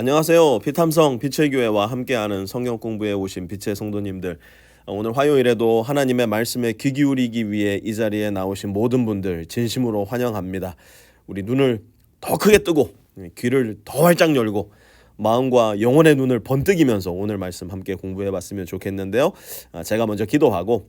안녕하세요. 피탐성 빛의 교회와 함께하는 성경 공부에 오신 빛의 성도님들. 어, 오늘 화요일에도 하나님의 말씀에 귀 기울이기 위해 이 자리에 나오신 모든 분들 진심으로 환영합니다. 우리 눈을 더 크게 뜨고 귀를 더 활짝 열고 마음과 영혼의 눈을 번뜩이면서 오늘 말씀 함께 공부해 봤으면 좋겠는데요. 아, 제가 먼저 기도하고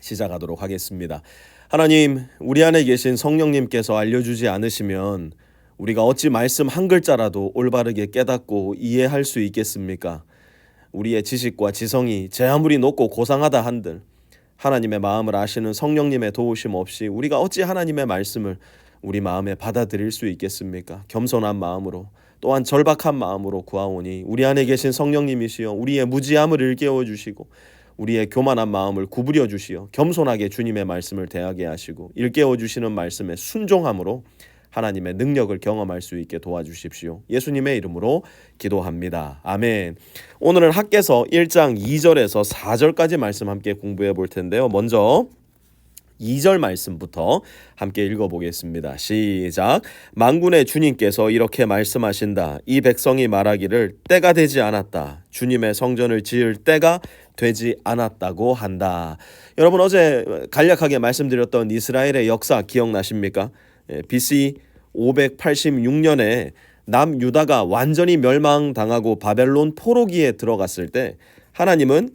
시작하도록 하겠습니다. 하나님, 우리 안에 계신 성령님께서 알려주지 않으시면 우리가 어찌 말씀 한 글자라도 올바르게 깨닫고 이해할 수 있겠습니까? 우리의 지식과 지성이 제 아무리 높고 고상하다 한들 하나님의 마음을 아시는 성령님의 도우심 없이 우리가 어찌 하나님의 말씀을 우리 마음에 받아들일 수 있겠습니까? 겸손한 마음으로 또한 절박한 마음으로 구하오니 우리 안에 계신 성령님이시여 우리의 무지함을 일깨워 주시고 우리의 교만한 마음을 구부려 주시어 겸손하게 주님의 말씀을 대하게 하시고 일깨워 주시는 말씀에 순종함으로 하나님의 능력을 경험할 수 있게 도와주십시오. 예수님의 이름으로 기도합니다. 아멘. 오늘은 학계서 1장 2절에서 4절까지 말씀 함께 공부해 볼 텐데요. 먼저 2절 말씀부터 함께 읽어보겠습니다. 시작. 만군의 주님께서 이렇게 말씀하신다. 이 백성이 말하기를 때가 되지 않았다. 주님의 성전을 지을 때가 되지 않았다고 한다. 여러분 어제 간략하게 말씀드렸던 이스라엘의 역사 기억나십니까? 예, BC 586년에 남유다가 완전히 멸망당하고 바벨론 포로기에 들어갔을 때 하나님은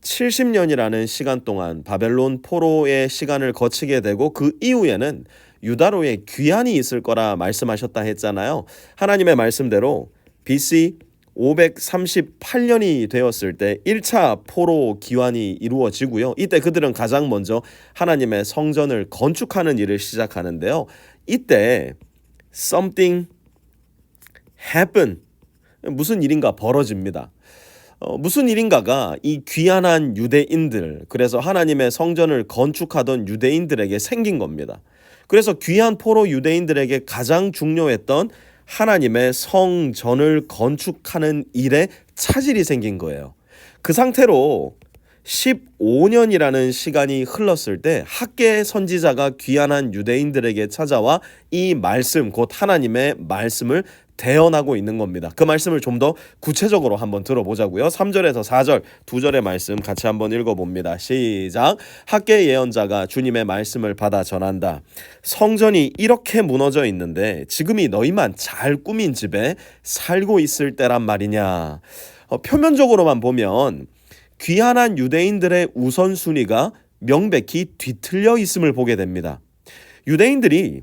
70년이라는 시간 동안 바벨론 포로의 시간을 거치게 되고 그 이후에는 유다로의 귀환이 있을 거라 말씀하셨다 했잖아요. 하나님의 말씀대로 BC 538년이 되었을 때 1차 포로 기환이 이루어지고요. 이때 그들은 가장 먼저 하나님의 성전을 건축하는 일을 시작하는데요. 이때 something happen 무슨 일인가 벌어집니다. 어, 무슨 일인가가 이 귀한한 유대인들 그래서 하나님의 성전을 건축하던 유대인들에게 생긴 겁니다. 그래서 귀한 포로 유대인들에게 가장 중요했던 하나님의 성전을 건축하는 일에 차질이 생긴 거예요. 그 상태로 15년이라는 시간이 흘렀을 때 학계 선지자가 귀한한 유대인들에게 찾아와 이 말씀 곧 하나님의 말씀을 대언하고 있는 겁니다. 그 말씀을 좀 더 구체적으로 한번 들어보자고요. 3절에서 4절 두 절의 말씀 같이 한번 읽어봅니다. 시작. 학계 예언자가 주님의 말씀을 받아 전한다. 성전이 이렇게 무너져 있는데 지금이 너희만 잘 꾸민 집에 살고 있을 때란 말이냐. 어, 표면적으로만 보면 귀한한 유대인들의 우선순위가 명백히 뒤틀려 있음을 보게 됩니다. 유대인들이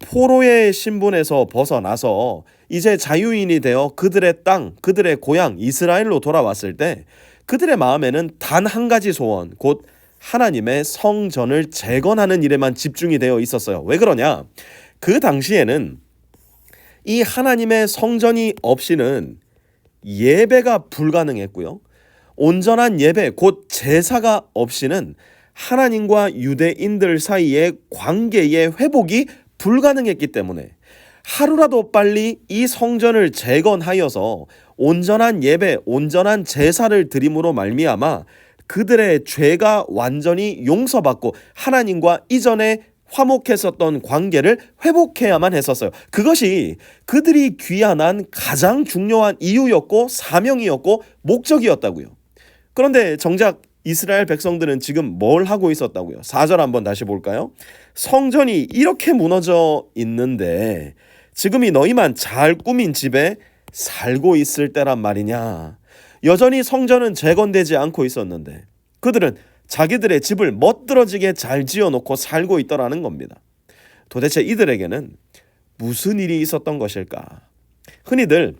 포로의 신분에서 벗어나서 이제 자유인이 되어 그들의 땅, 그들의 고향 이스라엘로 돌아왔을 때 그들의 마음에는 단 한 가지 소원, 곧 하나님의 성전을 재건하는 일에만 집중이 되어 있었어요. 왜 그러냐? 그 당시에는 이 하나님의 성전이 없이는 예배가 불가능했고요. 온전한 예배, 곧 제사가 없이는 하나님과 유대인들 사이의 관계의 회복이 불가능했기 때문에 하루라도 빨리 이 성전을 재건하여서 온전한 예배, 온전한 제사를 드림으로 말미암아 그들의 죄가 완전히 용서받고 하나님과 이전에 화목했었던 관계를 회복해야만 했었어요. 그것이 그들이 귀환한 가장 중요한 이유였고 사명이었고 목적이었다고요. 그런데 정작 이스라엘 백성들은 지금 뭘 하고 있었다고요? 4절 한번 다시 볼까요? 성전이 이렇게 무너져 있는데 지금이 너희만 잘 꾸민 집에 살고 있을 때란 말이냐. 여전히 성전은 재건되지 않고 있었는데 그들은 자기들의 집을 멋들어지게 잘 지어놓고 살고 있더라는 겁니다. 도대체 이들에게는 무슨 일이 있었던 것일까? 흔히들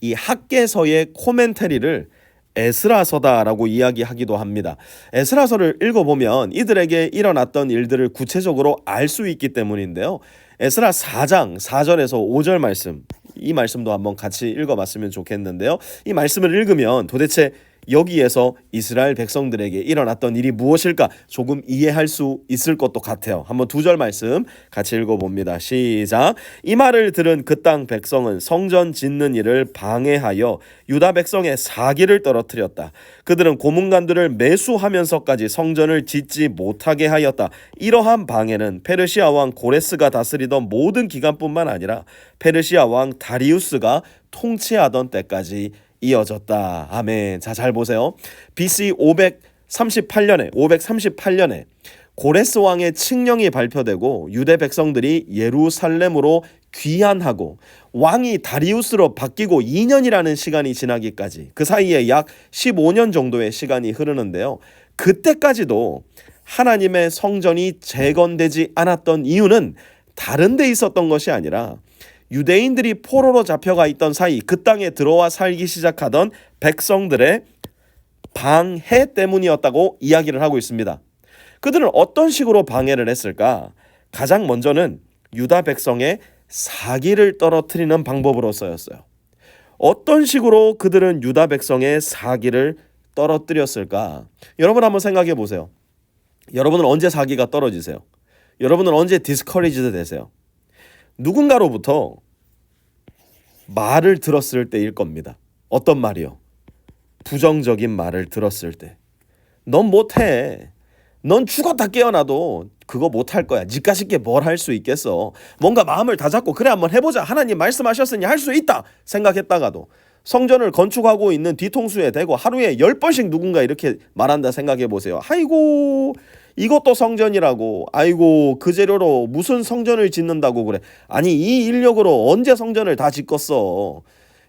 이 학계서의 코멘터리를 에스라서다라고 이야기하기도 합니다. 에스라서를 읽어보면 이들에게 일어났던 일들을 구체적으로 알 수 있기 때문인데요. 에스라 4장 4절에서 5절 말씀 이 말씀도 한번 같이 읽어봤으면 좋겠는데요. 이 말씀을 읽으면 도대체 여기에서 이스라엘 백성들에게 일어났던 일이 무엇일까 조금 이해할 수 있을 것도 같아요. 한번 두 절 말씀 같이 읽어봅니다. 시작. 이 말을 들은 그 땅 백성은 성전 짓는 일을 방해하여 유다 백성의 사기를 떨어뜨렸다. 그들은 고문관들을 매수하면서까지 성전을 짓지 못하게 하였다. 이러한 방해는 페르시아 왕 고레스가 다스리던 모든 기간뿐만 아니라 페르시아 왕 다리우스가 통치하던 때까지 이어졌다. 아멘. 자, 잘 보세요. BC 538년에 538년에 고레스 왕의 칙령이 발표되고 유대 백성들이 예루살렘으로 귀환하고 왕이 다리우스로 바뀌고 2년이라는 시간이 지나기까지 그 사이에 약 15년 정도의 시간이 흐르는데요. 그때까지도 하나님의 성전이 재건되지 않았던 이유는 다른 데 있었던 것이 아니라 유대인들이 포로로 잡혀가 있던 사이 그 땅에 들어와 살기 시작하던 백성들의 방해 때문이었다고 이야기를 하고 있습니다. 그들은 어떤 식으로 방해를 했을까? 가장 먼저는 유다 백성의 사기를 떨어뜨리는 방법으로서였어요. 어떤 식으로 그들은 유다 백성의 사기를 떨어뜨렸을까? 여러분 한번 생각해 보세요. 여러분은 언제 사기가 떨어지세요? 여러분은 언제 디스커리지드 되세요? 누군가로부터 말을 들었을 때일 겁니다. 어떤 말이요? 부정적인 말을 들었을 때. 넌 못해. 넌 죽었다 깨어나도 그거 못할 거야. 니까짓게 뭘 할 수 있겠어. 뭔가 마음을 다잡고 그래 한번 해보자. 하나님 말씀하셨으니 할 수 있다 생각했다가도 성전을 건축하고 있는 뒤통수에 대고 하루에 열 번씩 누군가 이렇게 말한다 생각해 보세요. 아이고 이것도 성전이라고. 아이고 그 재료로 무슨 성전을 짓는다고 그래. 아니 이 인력으로 언제 성전을 다 짓겠어.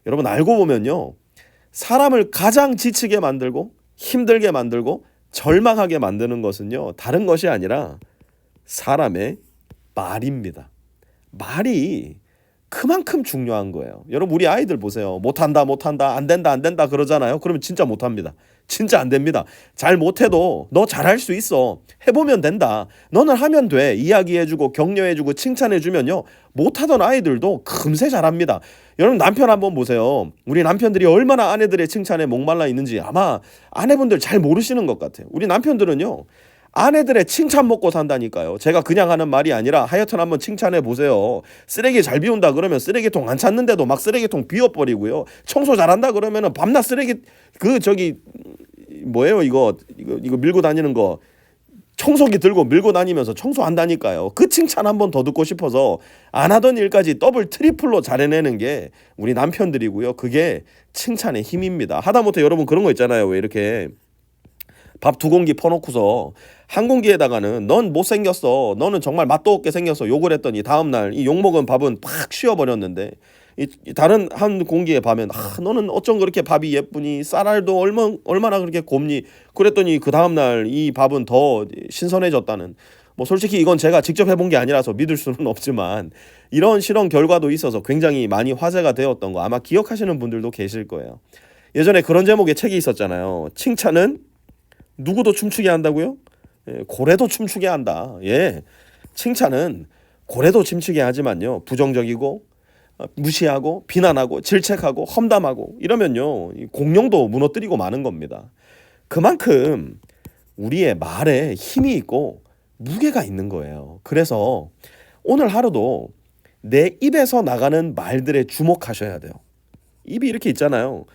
여러분 알고 보면요. 사람을 가장 지치게 만들고 힘들게 만들고 절망하게 만드는 것은요. 다른 것이 아니라 사람의 말입니다. 말이 그만큼 중요한 거예요. 여러분 우리 아이들 보세요. 못한다 못한다 안 된다 안 된다 그러잖아요. 그러면 진짜 못합니다. 진짜 안 됩니다. 잘 못해도 너 잘할 수 있어. 해보면 된다. 너는 하면 돼. 이야기해주고 격려해주고 칭찬해주면요. 못하던 아이들도 금세 잘합니다. 여러분 남편 한번 보세요. 우리 남편들이 얼마나 아내들의 칭찬에 목말라 있는지 아마 아내분들 잘 모르시는 것 같아요. 우리 남편들은요. 아내들의 칭찬 먹고 산다니까요. 제가 그냥 하는 말이 아니라 하여튼 한번 칭찬해 보세요. 쓰레기 잘 비운다 그러면 쓰레기통 안 찾는데도 막 쓰레기통 비워버리고요. 청소 잘한다 그러면은 밤낮 쓰레기 그 저기 뭐예요 이거 이거 이거 밀고 다니는 거 청소기 들고 밀고 다니면서 청소한다니까요. 그 칭찬 한 번 더 듣고 싶어서 안 하던 일까지 더블 트리플로 잘해내는 게 우리 남편들이고요. 그게 칭찬의 힘입니다. 하다못해 여러분 그런 거 있잖아요. 왜 이렇게 밥 두 공기 퍼놓고서 한 공기에다가는 넌 못생겼어. 너는 정말 맛도 없게 생겼어. 욕을 했더니 다음날 이 욕먹은 밥은 팍 쉬어버렸는데 이, 이 다른 한 공기에 밥은 아 너는 어쩜 그렇게 밥이 예쁘니 쌀알도 얼마 얼마나 그렇게 곱니 그랬더니 그 다음날 이 밥은 더 신선해졌다는 뭐 솔직히 이건 제가 직접 해본 게 아니라서 믿을 수는 없지만 이런 실험 결과도 있어서 굉장히 많이 화제가 되었던 거 아마 기억하시는 분들도 계실 거예요. 예전에 그런 제목의 책이 있었잖아요. 칭찬은 누구도 춤추게 한다고요? 예, 고래도 춤추게 한다. 예. 칭찬은 고래도 춤추게 하지만요. 부정적이고 어, 무시하고 비난하고 질책하고 험담하고 이러면요. 이 공룡도 무너뜨리고 마는 겁니다. 그만큼 우리의 말에 힘이 있고 무게가 있는 거예요. 그래서 오늘 하루도 내 입에서 나가는 말들에 주목하셔야 돼요. 입이 이렇게 있잖아요.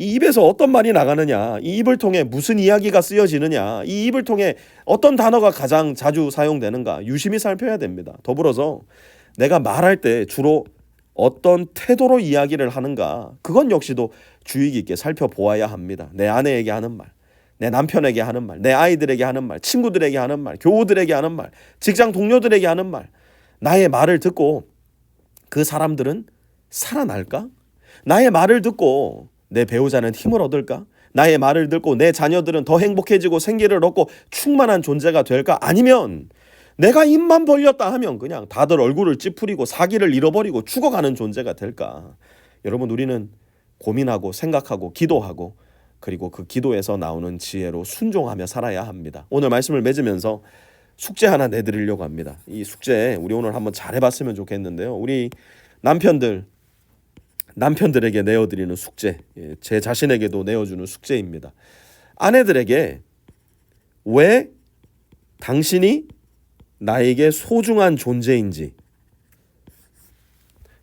이 입에서 어떤 말이 나가느냐, 이 입을 통해 무슨 이야기가 쓰여지느냐, 이 입을 통해 어떤 단어가 가장 자주 사용되는가 유심히 살펴야 됩니다. 더불어서 내가 말할 때 주로 어떤 태도로 이야기를 하는가, 그건 역시도 주의 깊게 살펴보아야 합니다. 내 아내에게 하는 말, 내 남편에게 하는 말, 내 아이들에게 하는 말, 친구들에게 하는 말, 교우들에게 하는 말, 직장 동료들에게 하는 말, 나의 말을 듣고 그 사람들은 살아날까? 나의 말을 듣고 내 배우자는 힘을 얻을까? 나의 말을 듣고 내 자녀들은 더 행복해지고 생기를 얻고 충만한 존재가 될까? 아니면 내가 입만 벌렸다 하면 그냥 다들 얼굴을 찌푸리고 사기를 잃어버리고 죽어가는 존재가 될까? 여러분 우리는 고민하고 생각하고 기도하고 그리고 그 기도에서 나오는 지혜로 순종하며 살아야 합니다. 오늘 말씀을 맺으면서 숙제 하나 내드리려고 합니다. 이 숙제 우리 오늘 한번 잘 해봤으면 좋겠는데요. 우리 남편들 남편들에게 내어드리는 숙제, 예, 제 자신에게도 내어주는 숙제입니다. 아내들에게 왜 당신이 나에게 소중한 존재인지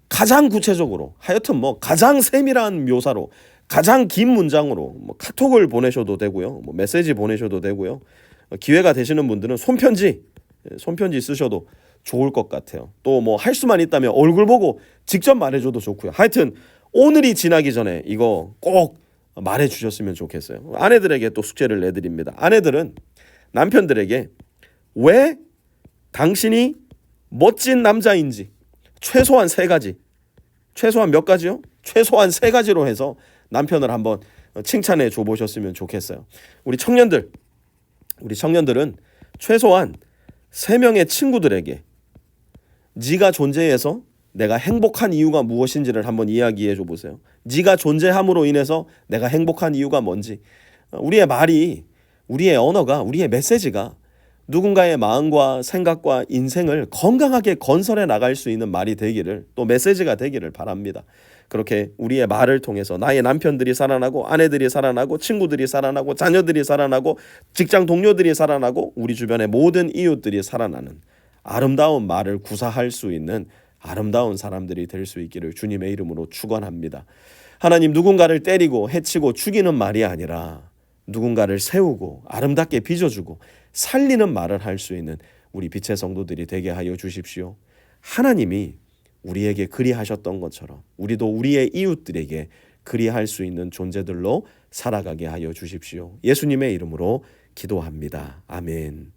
가장 구체적으로 하여튼 뭐 가장 세밀한 묘사로 가장 긴 문장으로 뭐 카톡을 보내셔도 되고요. 뭐 메시지 보내셔도 되고요. 어, 기회가 되시는 분들은 손편지 예, 손편지 쓰셔도 좋을 것 같아요. 또 뭐 할 수만 있다면 얼굴 보고 직접 말해줘도 좋고요. 하여튼 오늘이 지나기 전에 이거 꼭 말해 주셨으면 좋겠어요. 아내들에게 또 숙제를 내드립니다. 아내들은 남편들에게 왜 당신이 멋진 남자인지 최소한 세 가지, 최소한 몇 가지요? 최소한 세 가지로 해서 남편을 한번 칭찬해 줘 보셨으면 좋겠어요. 우리 청년들, 우리 청년들은 최소한 세 명의 친구들에게 네가 존재해서 내가 행복한 이유가 무엇인지를 한번 이야기해 줘 보세요. 네가 존재함으로 인해서 내가 행복한 이유가 뭔지. 우리의 말이 우리의 언어가 우리의 메시지가 누군가의 마음과 생각과 인생을 건강하게 건설해 나갈 수 있는 말이 되기를 또 메시지가 되기를 바랍니다. 그렇게 우리의 말을 통해서 나의 남편들이 살아나고 아내들이 살아나고 친구들이 살아나고 자녀들이 살아나고 직장 동료들이 살아나고 우리 주변의 모든 이웃들이 살아나는 아름다운 말을 구사할 수 있는 아름다운 사람들이 될 수 있기를 주님의 이름으로 축원합니다. 하나님 누군가를 때리고 해치고 죽이는 말이 아니라 누군가를 세우고 아름답게 빚어주고 살리는 말을 할 수 있는 우리 빛의 성도들이 되게 하여 주십시오. 하나님이 우리에게 그리하셨던 것처럼 우리도 우리의 이웃들에게 그리할 수 있는 존재들로 살아가게 하여 주십시오. 예수님의 이름으로 기도합니다. 아멘.